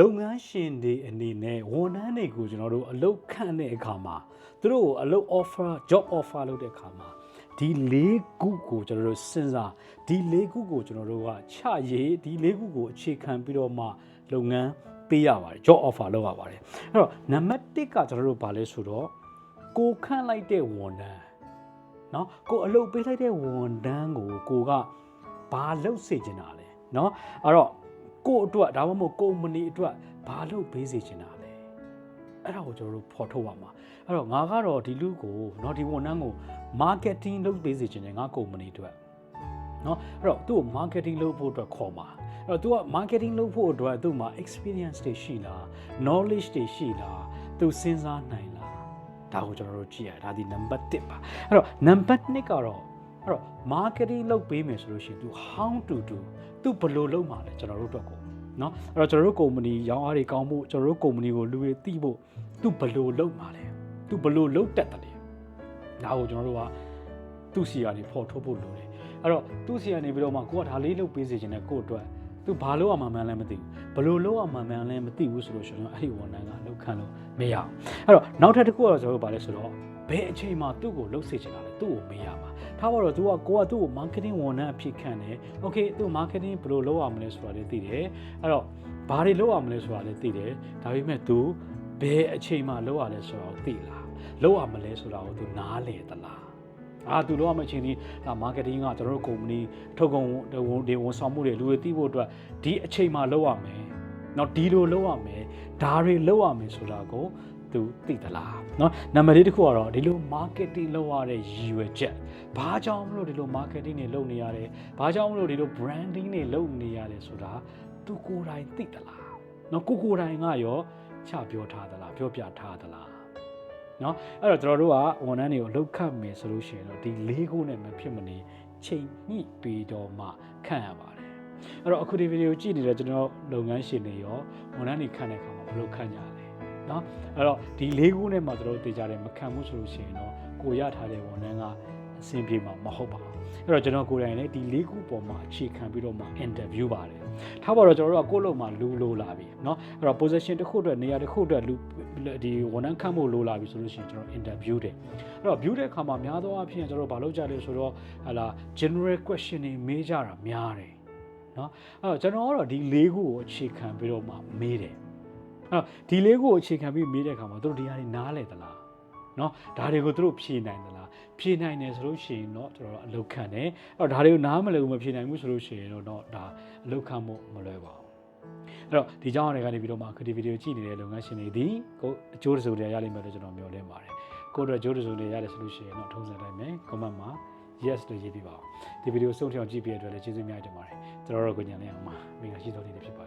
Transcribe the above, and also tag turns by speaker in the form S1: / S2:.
S1: လုပ်ငန်းရှင်တွေအနေနဲ့ဝန်ထမ်းတွေကိုကျွန်တော်တို့အလုပ်ခန့်တဲ့အခါမှာသူတို့ကိုအလုပ် offer job offer လုပ်တဲ့အခါမှာဒီ၄ခုကိုကျွန်တော်တို့စဉ်းစားဒီ၄ခုကိုကျွန်တော်တို့ကချရေးဒီ၄ခုကိုအခြေခံပြီးတော့မှလုပ်ငန်းပေးရပါတယ် job offer လုပ်ရပါတယ်အဲ့တော့နံပါတ်1ကကျွန်တော်တို့ဗာလဲဆိုတော့ကိုခန့်လိုက်တဲ့ဝန်ထမ်းเนาะကိုအလုပ်ပေးလိုက်တဲ့ဝန်ထမ်းကိုကိုကဘာလုပ်စေချင်တာလဲเนาะအဲ့တော့ ကိုအတွက်ဒါမှမဟုတ်ကုမ္ပဏီအတွက်ဘာလုပ်ပေးစေချင်တာလဲအဲ့ဒါကိုကျွန်တော်တို့ဖော်ထုတ်ရမှာအဲ့တော့ငါကတော့ဒီလူကိုเนาะဒီဝန်ထမ်းကို marketing လုပ်ပေးစေချင်တယ်ငါကုမ္ပဏီအတွက်เนาะအဲ့တော့သူ့ကို marketing လုပ်ဖို့အတွက်ခေါ်မှာအဲ့တော့ तू က marketing လုပ်ဖို့အတွက်သူ့မှာ experience တွေရှိလား knowledge တွေရှိလားသူစဉ်းစားနိုင်လားဒါကိုကျွန်တော်တို့ကြည့်ရဒါဒီ number 1ပါအဲ့တော့ number 2ကတော့ အဲ့တော့ marketing လုပ်ပေးမယ်ဆိုလို့ရှိရင် तू how to do သူဘယ်လိုလုပ်မှာလဲကျွန်တော်တို့အတွက်ကိုเนาะအဲ့တော့ကျွန်တော်တို့ကုမ္ပဏီရောင်းအားတွေကောင်းဖို့ကျွန်တော်တို့ကုမ္ပဏီကိုလူတွေသိဖို့ तू ဘယ်လိုလုပ်မှာလဲ तू ဘယ်လိုလုပ်တတ်တယ်လဲဒါကိုကျွန်တော်တို့ကသူ့စီကနေဖော်ထုတ်ဖို့လိုတယ်အဲ့တော့သူ့စီကနေပြီးတော့မှကိုကဒါလေးလုပ်ပေးစေချင်တယ်ကို့အတွက် သူဘာလို့အမှန်မှန်လဲမသိဘူးဘလို့လို့အမှန်မှန်လဲမသိဘူးဆိုလို့ရှိရင်အဲ့ဒီဝန်ထမ်းကလောက်ခံလို့မရအောင်အဲ့တော့နောက်ထပ်တစ်ခုကတော့ကျွန်တော်တို့ဗာလဲဆိုတော့ ဘယ်အချိန်မှသူ့ကိုလှုပ်စေချင်တာလဲသူ့ကိုမေးရမှာထားပါတော့ तू ကကိုကသူ့ကို marketing ဝန်ထမ်းအဖြစ်ခံတယ် okay သူ့ marketing ဘယ်လိုလုပ်ရမလဲဆိုတာလည်းသိတယ်အဲ့တော့ဘာတွေလုပ်ရမလဲဆိုတာလည်းသိတယ်ဒါပေမဲ့ तू ဘယ်အချိန်မှလုပ်ရလဲဆိုတာကိုသိလားလုပ်ရမလဲဆိုတာကို तू နားလည်သလားအာသူတို့အမချင်းဒီဒါ marketing ကကျွန်တော်တို့ company ထုတ်ကုန်တွေဝန်ဆောင်မှုတွေလူတွေသိဖို့အတွက်ဒီအချိန်မှလုပ်ရမယ်။နော်ဒီလိုလုပ်ရမယ်။ဒါတွေလုပ်ရမယ်ဆိုတာကို သူသိသလားเนาะနံပါတ်လေးတစ်ခုကတော့ဒီလို marketing လုပ်ရတဲ့ရည်ရွယ်ချက်။ဘာကြောင့်မလို့ဒီလို marketing တွေလုပ်နေရတယ်။ဘာကြောင့်မလို့ဒီလို branding တွေလုပ်နေရတယ်ဆိုတာသူကိုယ်တိုင်သိသလား။เนาะကိုကိုယ်တိုင်ကရောချပြောထားသလားပြောပြထားသလား။ เนาะအဲ့တော့ကျွန်တော်တို့ကဝန်ထမ်းတွေကိုလောက်ခတ်မယ်ဆိုလို့ရှိရင်တော့ဒီ၄ခုနဲ့မဖြစ်မနေချိန်ညှိပြီးတော့မှခန့်ရပါတယ်အဲ့တော့အခုဒီဗီဒီယိုကြည့်နေတဲ့ကျွန်တော်လုပ်ငန်းရှင်တွေရောဝန်ထမ်းတွေခန့်တဲ့အခါမှာဘယ်လိုခန့်ကြလဲ ဲ เนาะအဲ့တော့ဒီ၄ခုနဲ့မှကျွန်တော်တို့သိကြတယ်မခန့်ဘူးဆိုလို့ရှိရင်တော့ကိုရထားတဲ့ဝန်ထမ်းကအဆင်ပြေမှာမဟုတ်ပါဘူးအဲ့တော့ကျွန်တော်ကိုယ်တိုင်လည်းဒီ၄ခုပေါ်မှာအခြေခံပြီးတော့မှ interview ပါတယ်ထားပါတော့ကျွန်တော်တို့ကကိုယ့်လုံမှာလူလိုလာပြီเนาะအဲ့တော့ position တစ်ခုအတွက်နေရာတစ်ခုအတွက်လူဒီဝန်ထမ်းခန့်ဖို့လိုလာပြီဆိုလို့ရှိရင်ကျွန်တော် interview တယ်အဲ့တော့ view တဲ့အခါမှာများသောအားဖြင့်ကျွန်တော်တို့ဘာလုပ်ကြလဲဆိုတော့ဟာလာ general question တွေမေးကြတာများတယ်เนาะအဲ့တော့ကျွန်တော်ကတော့ဒီ၄ခုကိုအခြေခံပြီးတော့မှမေးတယ်အဲ့ တော့ဒီ၄ခုကိုအခြေခံပြီးမေးတဲ့အခါမှာသူတို့ဒီဟာတွေနားလဲသလားเนาะဒါတွေကိုသူတို့ဖြေနိုင်သလားဖြေနိုင်တယ်ဆိုလို့ရှိရင်တော့ကျွန်တော်တို့အလုပ်ခံတယ်အဲ့တော့ဒါတွေကိုနားမလည်ဘူးမဖြေနိုင်ဘူးဆိုလို့ရှိရင်တော့ဒါအလုပ်ခံဖို့မလွယ်ပါဘူးအဲ့တော့ဒီကြောင်းတွေကနေပြီးတော့မှအခုဒီဗီဒီယိုကြည့်နေတဲ့လုပ်ငန်းရှင်တွေဒီကိုအကျိုးတစုံတွေရလိမ့်မယ်လို့ကျွန်တော်မျှော်လင့်ပါတယ်ကိုတို့အကျိုးတစုံတွေရတယ်ဆိုလို့ရှိရင်တော့ထုံးစံတိုင်းပဲ comment မှာ yes လို့ရေးပြပါဦးဒီဗီဒီယိုဆုံးထအောင်ကြည့်ပြတဲ့အတွက်လည်းကျေးဇူးများတင်ပါတယ်ကျွန်တော်တို့ကိုညံနေအောင်ပါမိကရှိတော်လေးတွေဖြစ်ပါစေ